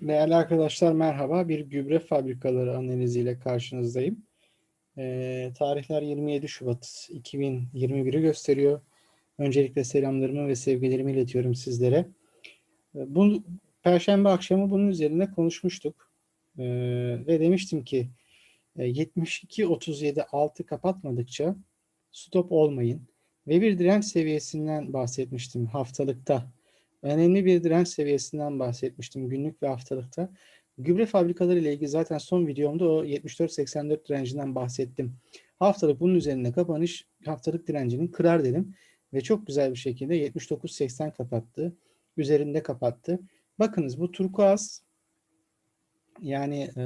Değerli arkadaşlar merhaba. Bir gübre fabrikaları analiziyle karşınızdayım. Ee, tarihler 27 Şubat 2021'i gösteriyor. Öncelikle selamlarımı ve sevgilerimi iletiyorum sizlere. Ee, bu Perşembe akşamı bunun üzerine konuşmuştuk. Ee, ve demiştim ki 72-37 altı kapatmadıkça stop olmayın. Ve bir direnç seviyesinden bahsetmiştim haftalıkta önemli bir direnç seviyesinden bahsetmiştim günlük ve haftalıkta. Gübre fabrikaları ile ilgili zaten son videomda o 74-84 direncinden bahsettim. Haftalık bunun üzerine kapanış haftalık direncinin kırar dedim. Ve çok güzel bir şekilde 79-80 kapattı. Üzerinde kapattı. Bakınız bu turkuaz yani e,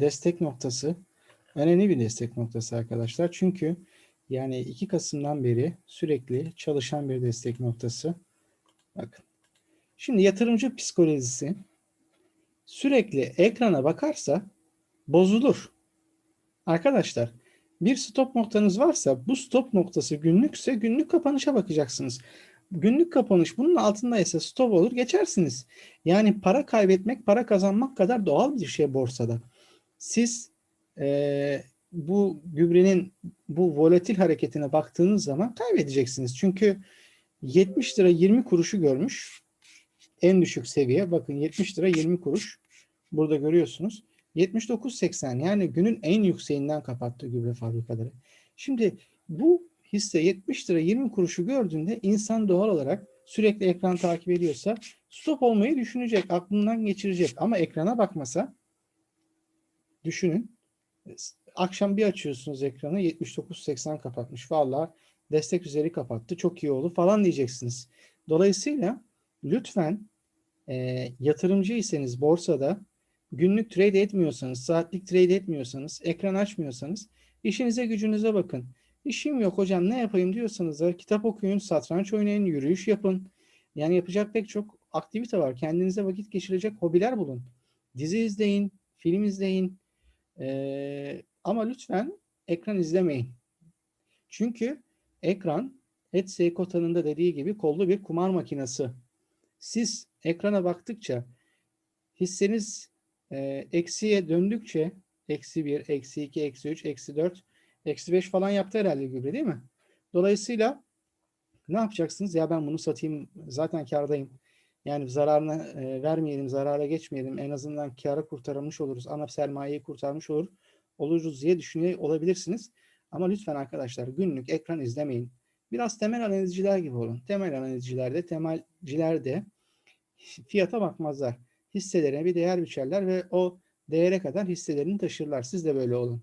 destek noktası önemli bir destek noktası arkadaşlar. Çünkü yani 2 Kasım'dan beri sürekli çalışan bir destek noktası. Bakın Şimdi yatırımcı psikolojisi sürekli ekrana bakarsa bozulur. Arkadaşlar bir stop noktanız varsa bu stop noktası günlükse günlük kapanışa bakacaksınız. Günlük kapanış bunun altında ise stop olur geçersiniz. Yani para kaybetmek para kazanmak kadar doğal bir şey borsada. Siz e, bu gübrenin bu volatil hareketine baktığınız zaman kaybedeceksiniz. Çünkü 70 lira 20 kuruşu görmüş en düşük seviye bakın 70 lira 20 kuruş. Burada görüyorsunuz. 79.80 yani günün en yükseğinden kapattı gübre fabrikaları. Şimdi bu hisse 70 lira 20 kuruşu gördüğünde insan doğal olarak sürekli ekran takip ediyorsa stop olmayı düşünecek, aklından geçirecek. Ama ekrana bakmasa düşünün. Akşam bir açıyorsunuz ekranı 79.80 kapatmış. Vallahi destek üzeri kapattı. Çok iyi oldu falan diyeceksiniz. Dolayısıyla lütfen e, yatırımcıysanız borsada günlük trade etmiyorsanız, saatlik trade etmiyorsanız, ekran açmıyorsanız işinize gücünüze bakın. İşim yok hocam ne yapayım diyorsanız da kitap okuyun, satranç oynayın, yürüyüş yapın. Yani yapacak pek çok aktivite var. Kendinize vakit geçirecek hobiler bulun. Dizi izleyin, film izleyin. Ee, ama lütfen ekran izlemeyin. Çünkü ekran Etsy Kota'nın da dediği gibi kollu bir kumar makinesi. Siz ekrana baktıkça hisseniz e, eksiye döndükçe eksi 1, eksi 2, eksi 3, eksi 4, eksi 5 falan yaptı herhalde gübre değil mi? Dolayısıyla ne yapacaksınız? Ya ben bunu satayım zaten kardayım. Yani zararına e, vermeyelim, zarara geçmeyelim. En azından kâra kurtarılmış oluruz. Ana sermayeyi kurtarmış olur, oluruz diye düşünüyor olabilirsiniz. Ama lütfen arkadaşlar günlük ekran izlemeyin. Biraz temel analizciler gibi olun. Temel analizcilerde, temelcilerde fiyata bakmazlar. Hisselerine bir değer biçerler ve o değere kadar hisselerini taşırlar. Siz de böyle olun.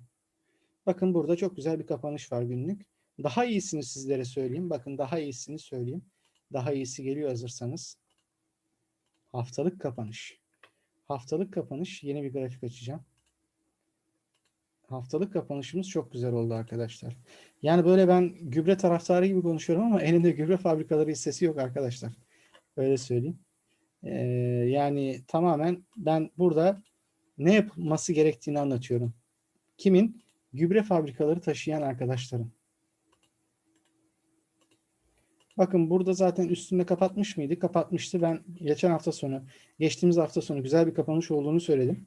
Bakın burada çok güzel bir kapanış var günlük. Daha iyisini sizlere söyleyeyim. Bakın daha iyisini söyleyeyim. Daha iyisi geliyor hazırsanız. Haftalık kapanış. Haftalık kapanış. Yeni bir grafik açacağım. Haftalık kapanışımız çok güzel oldu arkadaşlar. Yani böyle ben gübre taraftarı gibi konuşuyorum ama elimde gübre fabrikaları hissesi yok arkadaşlar. Öyle söyleyeyim. Ee, yani tamamen ben burada ne yapılması gerektiğini anlatıyorum. Kimin? Gübre fabrikaları taşıyan arkadaşlarım. Bakın burada zaten üstünde kapatmış mıydı? Kapatmıştı. Ben geçen hafta sonu, geçtiğimiz hafta sonu güzel bir kapanış olduğunu söyledim.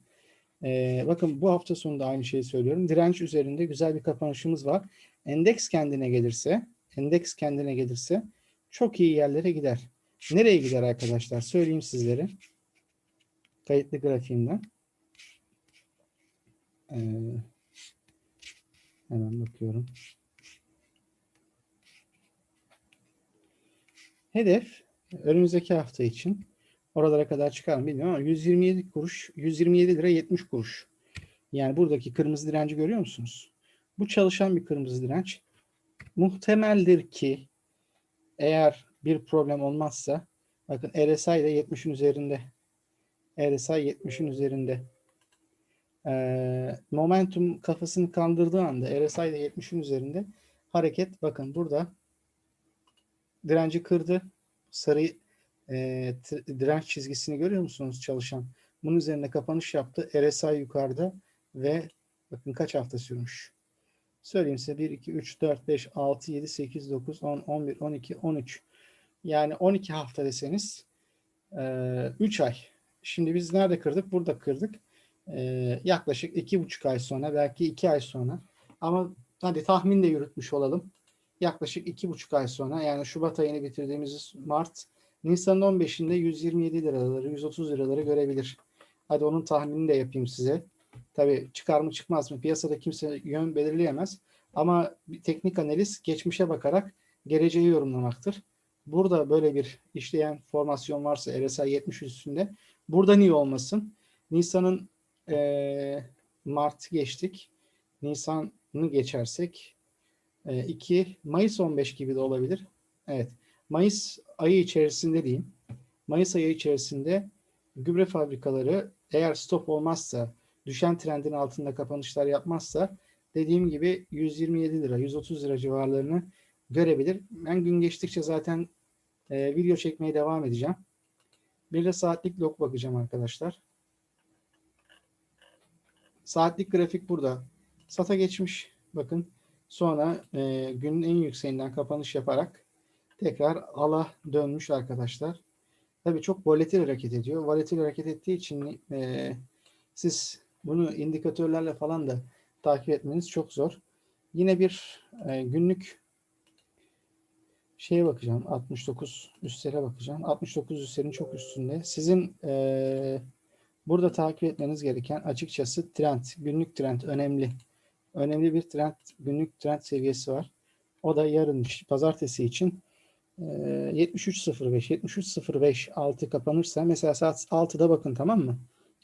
Ee, bakın bu hafta sonu da aynı şeyi söylüyorum. Direnç üzerinde güzel bir kapanışımız var. Endeks kendine gelirse, endeks kendine gelirse çok iyi yerlere gider. Nereye gider arkadaşlar? Söyleyeyim sizlere. Kayıtlı grafiğimden. Ee, hemen bakıyorum. Hedef önümüzdeki hafta için oralara kadar çıkar mı bilmiyorum ama 127 kuruş, 127 lira 70 kuruş. Yani buradaki kırmızı direnci görüyor musunuz? Bu çalışan bir kırmızı direnç. Muhtemeldir ki eğer bir problem olmazsa bakın RSI de 70'in üzerinde. RSI 70'in üzerinde. Ee, momentum kafasını kandırdığı anda RSI de 70'in üzerinde hareket bakın burada direnci kırdı. Sarı e, direnç çizgisini görüyor musunuz çalışan? Bunun üzerinde kapanış yaptı. RSI yukarıda ve bakın kaç hafta sürmüş. Söyleyeyim size 1, 2, 3, 4, 5, 6, 7, 8, 9, 10, 11, 12, 13. Yani 12 hafta deseniz 3 ay. Şimdi biz nerede kırdık? Burada kırdık. Yaklaşık iki buçuk ay sonra belki iki ay sonra ama hadi tahmin de yürütmüş olalım. Yaklaşık iki buçuk ay sonra yani Şubat ayını bitirdiğimiz Mart Nisan'ın 15'inde 127 liraları 130 liraları görebilir. Hadi onun tahminini de yapayım size. Tabii çıkar mı çıkmaz mı piyasada kimse yön belirleyemez. Ama teknik analiz geçmişe bakarak geleceği yorumlamaktır. Burada böyle bir işleyen formasyon varsa RSI 70 üstünde burada niye olmasın? Nisan'ın eee Mart geçtik. Nisan'ı geçersek 2 Mayıs 15 gibi de olabilir. Evet. Mayıs ayı içerisinde diyeyim. Mayıs ayı içerisinde gübre fabrikaları eğer stop olmazsa, düşen trendin altında kapanışlar yapmazsa dediğim gibi 127 lira, 130 lira civarlarını görebilir. Ben gün geçtikçe zaten e, video çekmeye devam edeceğim. Bir de saatlik log bakacağım arkadaşlar. Saatlik grafik burada. Sata geçmiş. Bakın. Sonra e, günün en yükseğinden kapanış yaparak tekrar ala dönmüş arkadaşlar. Tabii çok volatil hareket ediyor. Volatil hareket ettiği için e, siz bunu indikatörlerle falan da takip etmeniz çok zor. Yine bir e, günlük şeye bakacağım. 69 üstlere bakacağım. 69 üstlerin çok üstünde. Sizin e, burada takip etmeniz gereken açıkçası trend, günlük trend önemli. Önemli bir trend, günlük trend seviyesi var. O da yarın pazartesi için e, 73.05, 73.05 altı kapanırsa mesela saat 6'da bakın tamam mı?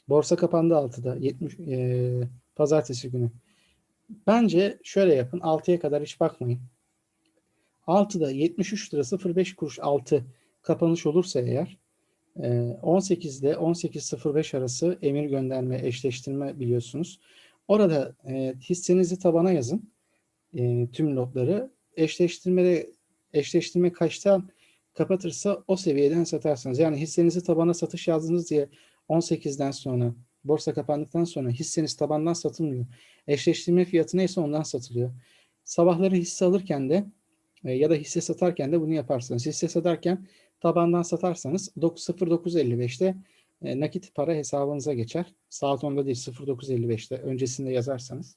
Borsa kapandı 6'da 70 e, pazartesi günü. Bence şöyle yapın. 6'ya kadar hiç bakmayın. 6'da 73 lira 05 kuruş altı kapanış olursa eğer 18'de 18.05 arası emir gönderme eşleştirme biliyorsunuz. Orada e, hissenizi tabana yazın. E, tüm notları. Eşleştirmede eşleştirme kaçtan kapatırsa o seviyeden satarsınız. Yani hissenizi tabana satış yazdınız diye 18'den sonra borsa kapandıktan sonra hisseniz tabandan satılmıyor. Eşleştirme fiyatı neyse ondan satılıyor. Sabahları hisse alırken de e, ya da hisse satarken de bunu yaparsanız. Hisse satarken tabandan satarsanız 09.55'te e, nakit para hesabınıza geçer. Saat 10'da değil 09.55'te öncesinde yazarsanız.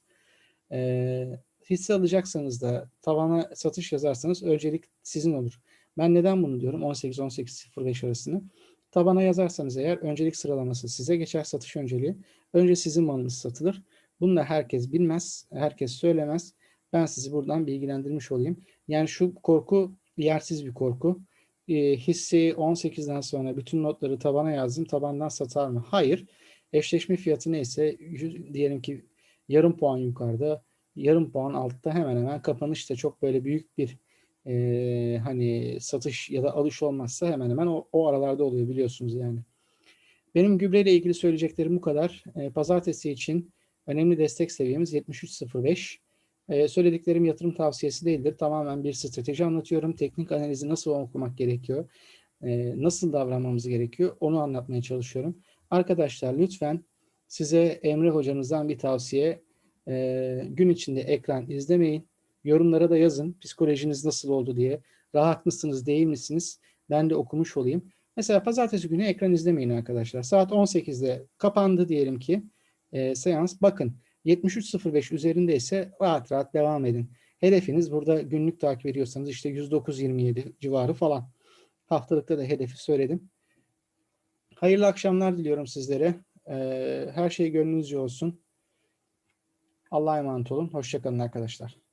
E, hisse alacaksanız da tabana satış yazarsanız öncelik sizin olur. Ben neden bunu diyorum 18-18.05 arasını? Tabana yazarsanız eğer öncelik sıralaması size geçer satış önceliği. Önce sizin malınız satılır. Bunu da herkes bilmez, herkes söylemez. Ben sizi buradan bilgilendirmiş olayım. Yani şu korku yersiz bir korku. E, hisseyi 18'den sonra bütün notları tabana yazdım. Tabandan satar mı? Hayır. Eşleşme fiyatı neyse diyelim ki yarım puan yukarıda, yarım puan altta hemen hemen kapanışta çok böyle büyük bir e, hani satış ya da alış olmazsa hemen hemen o, o aralarda oluyor biliyorsunuz yani. Benim gübreyle ilgili söyleyeceklerim bu kadar. E, pazartesi için önemli destek seviyemiz 73.05. Ee, söylediklerim yatırım tavsiyesi değildir. Tamamen bir strateji anlatıyorum. Teknik analizi nasıl okumak gerekiyor, e, nasıl davranmamız gerekiyor onu anlatmaya çalışıyorum. Arkadaşlar lütfen size Emre hocanızdan bir tavsiye. E, gün içinde ekran izlemeyin. Yorumlara da yazın psikolojiniz nasıl oldu diye. Rahat mısınız, değil misiniz? Ben de okumuş olayım. Mesela pazartesi günü ekran izlemeyin arkadaşlar. Saat 18'de kapandı diyelim ki e, seans. Bakın 73.05 üzerinde ise rahat rahat devam edin. Hedefiniz burada günlük takip ediyorsanız işte 109.27 civarı falan. Haftalıkta da hedefi söyledim. Hayırlı akşamlar diliyorum sizlere. Ee, her şey gönlünüzce olsun. Allah'a emanet olun. Hoşçakalın arkadaşlar.